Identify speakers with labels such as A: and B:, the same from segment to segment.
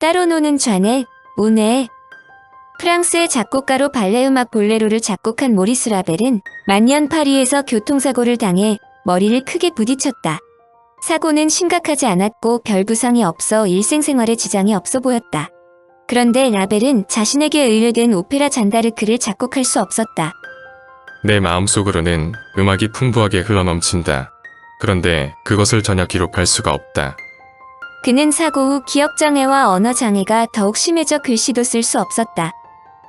A: 따로 노는 좌뇌, 우뇌. 프랑스의 작곡가로 발레음악 볼레로를 작곡한 모리스 라벨은 만년 파리에서 교통사고를 당해 머리를 크게 부딪혔다. 사고는 심각하지 않았고 별 부상이 없어 일생생활에 지장이 없어 보였다. 그런데 라벨은 자신에게 의뢰된 오페라 잔다르크를 작곡할 수 없었다.
B: 내 마음속으로는 음악이 풍부하게 흘러넘친다. 그런데 그것을 전혀 기록할 수가 없다.
A: 그는 사고 후 기억장애와 언어장애가 더욱 심해져 글씨도 쓸 수 없었다.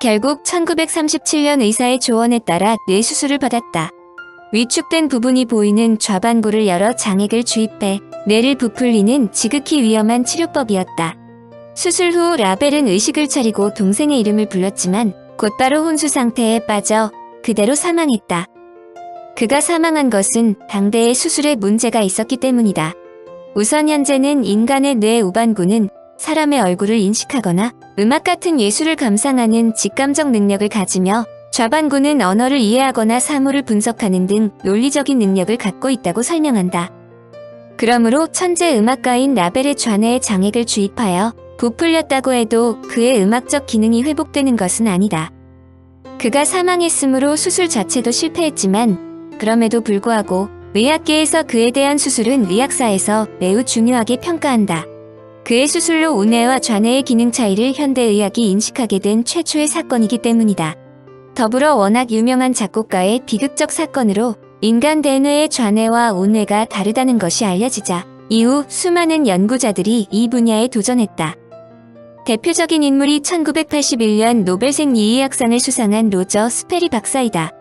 A: 결국 1937년 의사의 조언에 따라 뇌수술을 받았다. 위축된 부분이 보이는 좌반구를 열어 장액을 주입해 뇌를 부풀리는 지극히 위험한 치료법이었다. 수술 후 라벨은 의식을 차리고 동생의 이름을 불렀지만 곧바로 혼수 상태에 빠져 그대로 사망했다. 그가 사망한 것은 당대의 수술에 문제가 있었기 때문이다. 우선 현재는 인간의 뇌 우반구는 사람의 얼굴을 인식하거나 음악 같은 예술을 감상하는 직감적 능력을 가지며 좌반구는 언어를 이해하거나 사물을 분석하는 등 논리적인 능력을 갖고 있다고 설명한다. 그러므로 천재 음악가인 라벨의 좌뇌에 장액을 주입하여 부풀렸다고 해도 그의 음악적 기능이 회복되는 것은 아니다. 그가 사망했으므로 수술 자체도 실패했지만 그럼에도 불구하고 의학계에서 그에 대한 수술은 의학사에서 매우 중요하게 평가한다. 그의 수술로 우뇌와 좌뇌의 기능 차이를 현대의학이 인식하게 된 최초의 사건이기 때문이다. 더불어 워낙 유명한 작곡가의 비극적 사건으로 인간 대뇌의 좌뇌와 우뇌가 다르다는 것이 알려지자 이후 수많은 연구자들이 이 분야에 도전했다. 대표적인 인물이 1981년 노벨생 이의학상을 수상한 로저 스페리 박사이다.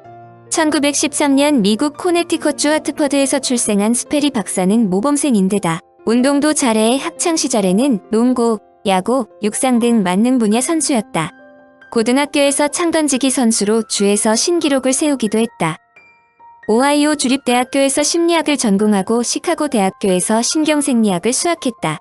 A: 1913년 미국 코네티컷주 하트퍼드에서 출생한 스페리 박사는 모범생인데다 운동도 잘해 학창 시절에는 농구, 야구, 육상 등 만능 분야 선수였다. 고등학교에서 창던지기 선수로 주에서 신기록을 세우기도 했다. 오하이오 주립대학교에서 심리학을 전공하고 시카고 대학교에서 신경생리학을 수학했다.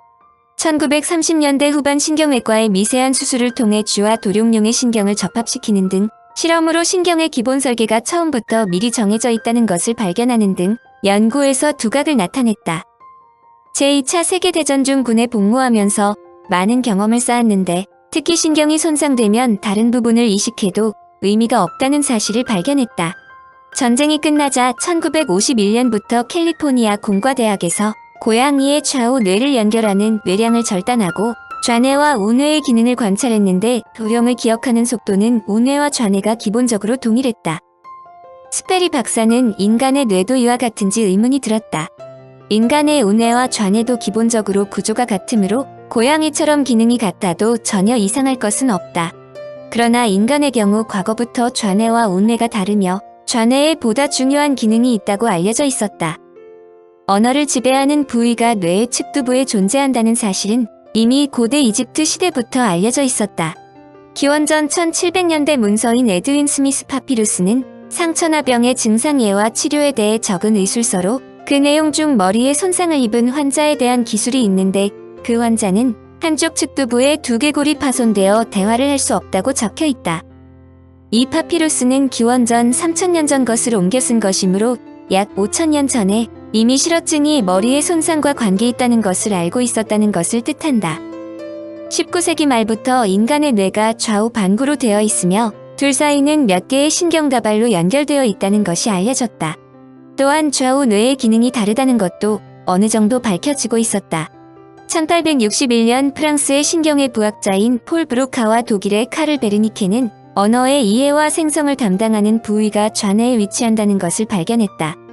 A: 1930년대 후반 신경외과의 미세한 수술을 통해 쥐와 도룡룡의 신경을 접합시키는 등 실험으로 신경의 기본 설계가 처음부터 미리 정해져 있다는 것을 발견하는 등 연구에서 두각을 나타냈다. 제2차 세계대전 중 군에 복무하면서 많은 경험을 쌓았는데 특히 신경이 손상되면 다른 부분을 이식해도 의미가 없다는 사실을 발견했다. 전쟁이 끝나자 1951년부터 캘리포니아 공과대학에서 고양이의 좌우 뇌를 연결하는 뇌량을 절단하고 좌뇌와 우뇌의 기능을 관찰했는데 도령을 기억하는 속도는 우뇌와 좌뇌가 기본적으로 동일했다. 스페리 박사는 인간의 뇌도 이와 같은지 의문이 들었다. 인간의 우뇌와 좌뇌도 기본적으로 구조가 같으므로 고양이처럼 기능이 같아도 전혀 이상할 것은 없다. 그러나 인간의 경우 과거부터 좌뇌와 우뇌가 다르며 좌뇌에 보다 중요한 기능이 있다고 알려져 있었다. 언어를 지배하는 부위가 뇌의 측두부에 존재한다는 사실은 이미 고대 이집트 시대부터 알려져 있었다. 기원전 1700년대 문서인 에드윈 스미스 파피루스는 상처나 병의 증상 예와 치료에 대해 적은 의술서로 그 내용 중 머리에 손상을 입은 환자에 대한 기술이 있는데 그 환자는 한쪽 측두부에 두개골이 파손되어 대화를 할 수 없다고 적혀 있다. 이 파피루스는 기원전 3000년 전 것을 옮겨 쓴 것이므로 약 5000년 전에 이미 실어증이 머리의 손상과 관계 있다는 것을 알고 있었다는 것을 뜻한다. 19세기 말부터 인간의 뇌가 좌우 반구로 되어 있으며 둘 사이는 몇 개의 신경다발로 연결되어 있다는 것이 알려졌다. 또한 좌우 뇌의 기능이 다르다는 것도 어느 정도 밝혀지고 있었다. 1861년 프랑스의 신경의 부학자인 폴 브로카와 독일의 카를 베르니케는 언어의 이해와 생성을 담당하는 부위가 좌뇌에 위치한다는 것을 발견했다.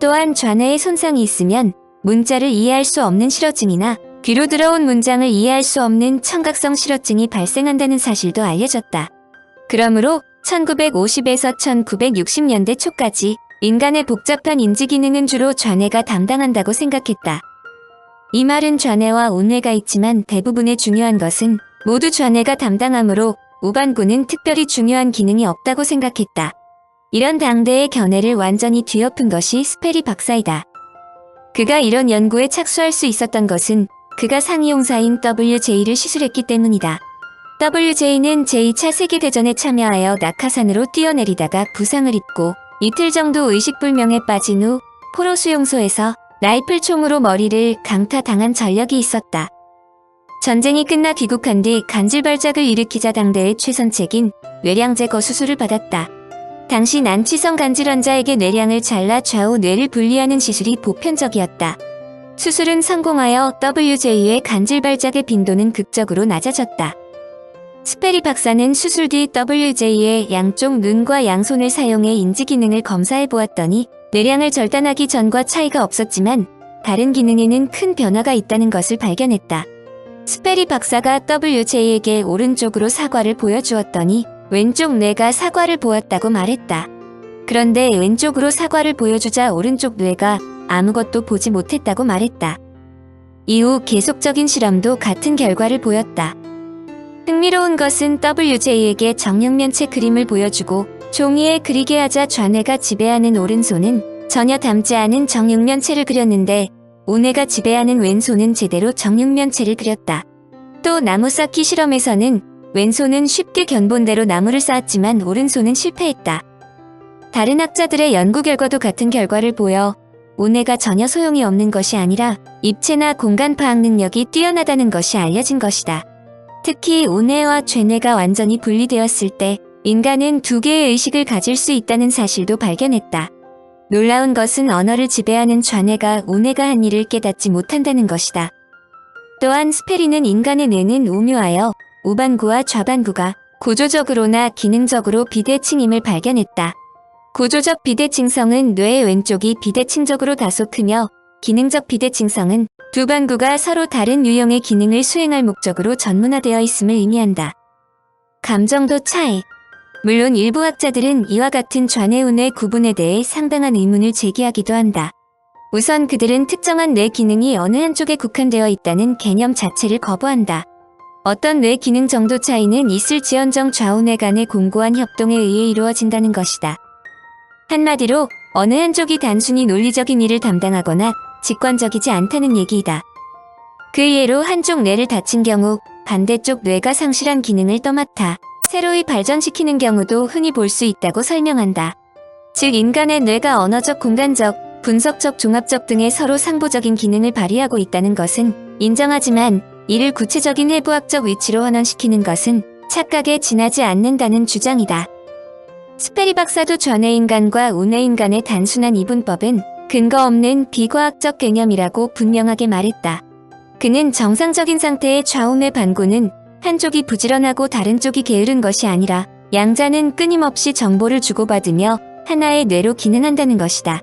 A: 또한 좌뇌에 손상이 있으면 문자를 이해할 수 없는 실어증이나 귀로 들어온 문장을 이해할 수 없는 청각성 실어증이 발생한다는 사실도 알려졌다. 그러므로 1950에서 1960년대 초까지 인간의 복잡한 인지 기능은 주로 좌뇌가 담당한다고 생각했다. 이 말은 좌뇌와 우뇌가 있지만 대부분의 중요한 것은 모두 좌뇌가 담당하므로 우반구는 특별히 중요한 기능이 없다고 생각했다. 이런 당대의 견해를 완전히 뒤엎은 것이 스페리 박사이다. 그가 이런 연구에 착수할 수 있었던 것은 그가 상이용사인 WJ를 시술했기 때문이다. WJ는 제2차 세계대전에 참여하여 낙하산으로 뛰어내리다가 부상을 입고 이틀 정도 의식불명에 빠진 후 포로 수용소에서 라이플 총으로 머리를 강타당한 전력이 있었다. 전쟁이 끝나 귀국한 뒤 간질발작을 일으키자 당대의 최선책인 뇌량 제거 수술을 받았다. 당시 난치성 간질 환자에게 뇌량을 잘라 좌우 뇌를 분리하는 시술이 보편적이었다. 수술은 성공하여 WJ의 간질 발작의 빈도는 극적으로 낮아졌다. 스페리 박사는 수술 뒤 WJ의 양쪽 눈과 양손을 사용해 인지 기능을 검사해 보았더니 뇌량을 절단하기 전과 차이가 없었지만 다른 기능에는 큰 변화가 있다는 것을 발견했다. 스페리 박사가 WJ에게 오른쪽으로 사과를 보여주었더니 왼쪽 뇌가 사과를 보았다고 말했다. 그런데 왼쪽으로 사과를 보여주자 오른쪽 뇌가 아무것도 보지 못했다고 말했다. 이후 계속적인 실험도 같은 결과를 보였다. 흥미로운 것은 WJ에게 정육면체 그림을 보여주고 종이에 그리게 하자 좌뇌가 지배하는 오른손은 전혀 닮지 않은 정육면체를 그렸는데 우뇌가 지배하는 왼손은 제대로 정육면체를 그렸다. 또 나무 쌓기 실험에서는 왼손은 쉽게 견본대로 나무를 쌓았지만 오른손은 실패했다. 다른 학자들의 연구 결과도 같은 결과를 보여 우뇌가 전혀 소용이 없는 것이 아니라 입체나 공간 파악 능력이 뛰어나다는 것이 알려진 것이다. 특히 우뇌와 죄뇌가 완전히 분리되었을 때 인간은 두 개의 의식을 가질 수 있다는 사실도 발견했다. 놀라운 것은 언어를 지배하는 좌뇌가 우뇌가 한 일을 깨닫지 못한다는 것이다. 또한 스페리는 인간의 뇌는 오묘하여 우반구와 좌반구가 구조적으로나 기능적으로 비대칭임을 발견했다. 구조적 비대칭성은 뇌의 왼쪽이 비대칭적으로 다소 크며 기능적 비대칭성은 두 반구가 서로 다른 유형의 기능을 수행할 목적으로 전문화되어 있음을 의미한다. 감정도 차이 물론 일부 학자들은 이와 같은 좌뇌우뇌 구분에 대해 상당한 의문을 제기하기도 한다. 우선 그들은 특정한 뇌 기능이 어느 한쪽에 국한되어 있다는 개념 자체를 거부한다. 어떤 뇌 기능 정도 차이는 있을지언정 좌우뇌 간의 공고한 협동에 의해 이루어진다는 것이다. 한마디로 어느 한쪽이 단순히 논리적인 일을 담당하거나 직관적이지 않다는 얘기이다. 그 예로 한쪽 뇌를 다친 경우 반대쪽 뇌가 상실한 기능을 떠맡아 새로이 발전시키는 경우도 흔히 볼 수 있다고 설명한다. 즉 인간의 뇌가 언어적, 공간적, 분석적, 종합적 등의 서로 상보적인 기능을 발휘하고 있다는 것은 인정하지만 이를 구체적인 해부학적 위치로 환원시키는 것은 착각에 지나지 않는다는 주장이다. 스페리 박사도 좌뇌인간과 우뇌인간의 단순한 이분법은 근거 없는 비과학적 개념이라고 분명하게 말했다. 그는 정상적인 상태의 좌우뇌 반구는 한쪽이 부지런하고 다른 쪽이 게으른 것이 아니라 양자는 끊임없이 정보를 주고받으며 하나의 뇌로 기능한다는 것이다.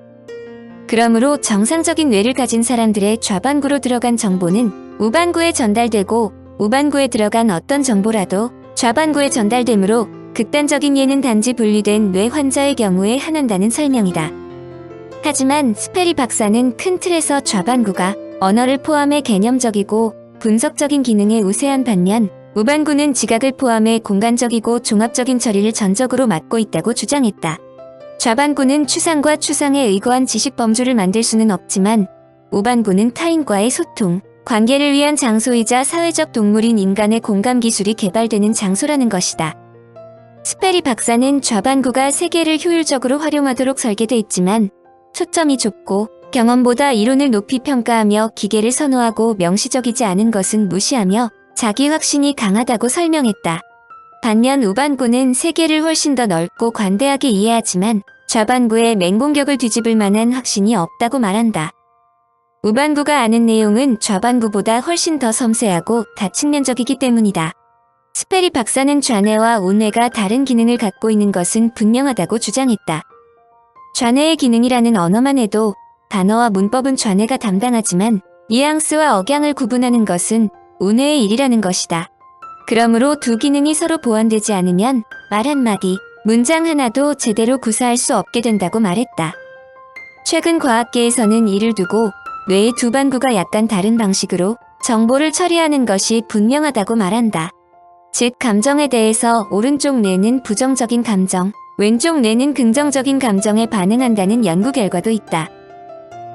A: 그러므로 정상적인 뇌를 가진 사람들의 좌반구로 들어간 정보는 우반구에 전달되고 우반구에 들어간 어떤 정보라도 좌반구에 전달되므로 극단적인 예는 단지 분리된 뇌 환자의 경우에 한한다는 설명이다. 하지만 스페리 박사는 큰 틀에서 좌반구가 언어를 포함해 개념적이고 분석적인 기능에 우세한 반면 우반구는 지각을 포함해 공간적이고 종합적인 처리를 전적으로 맡고 있다고 주장했다. 좌반구는 추상과 추상에 의거한 지식 범주를 만들 수는 없지만 우반구는 타인과의 소통, 관계를 위한 장소이자 사회적 동물인 인간의 공감 기술이 개발되는 장소라는 것이다. 스페리 박사는 좌반구가 세계를 효율적으로 활용하도록 설계돼 있지만 초점이 좁고 경험보다 이론을 높이 평가하며 기계를 선호하고 명시적이지 않은 것은 무시하며 자기 확신이 강하다고 설명했다. 반면 우반구는 세계를 훨씬 더 넓고 관대하게 이해하지만 좌반구의 맹공격을 뒤집을 만한 확신이 없다고 말한다. 우반구가 아는 내용은 좌반구보다 훨씬 더 섬세하고 다측면적이기 때문이다. 스페리 박사는 좌뇌와 우뇌가 다른 기능을 갖고 있는 것은 분명하다고 주장했다. 좌뇌의 기능이라는 언어만 해도 단어와 문법은 좌뇌가 담당하지만 뉘앙스와 억양을 구분하는 것은 우뇌의 일이라는 것이다. 그러므로 두 기능이 서로 보완되지 않으면 말 한마디, 문장 하나도 제대로 구사할 수 없게 된다고 말했다. 최근 과학계에서는 이를 두고 뇌의 두 반구가 약간 다른 방식으로 정보를 처리하는 것이 분명하다고 말한다. 즉, 감정에 대해서 오른쪽 뇌는 부정적인 감정, 왼쪽 뇌는 긍정적인 감정에 반응한다는 연구 결과도 있다.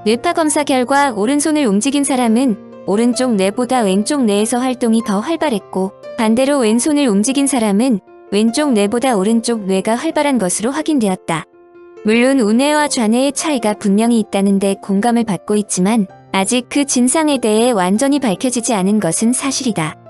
A: 뇌파 검사 결과 오른손을 움직인 사람은 오른쪽 뇌보다 왼쪽 뇌에서 활동이 더 활발했고 반대로 왼손을 움직인 사람은 왼쪽 뇌보다 오른쪽 뇌가 활발한 것으로 확인되었다. 물론 우뇌와 좌뇌의 차이가 분명히 있다는데 공감을 받고 있지만 아직 그 진상에 대해 완전히 밝혀지지 않은 것은 사실이다.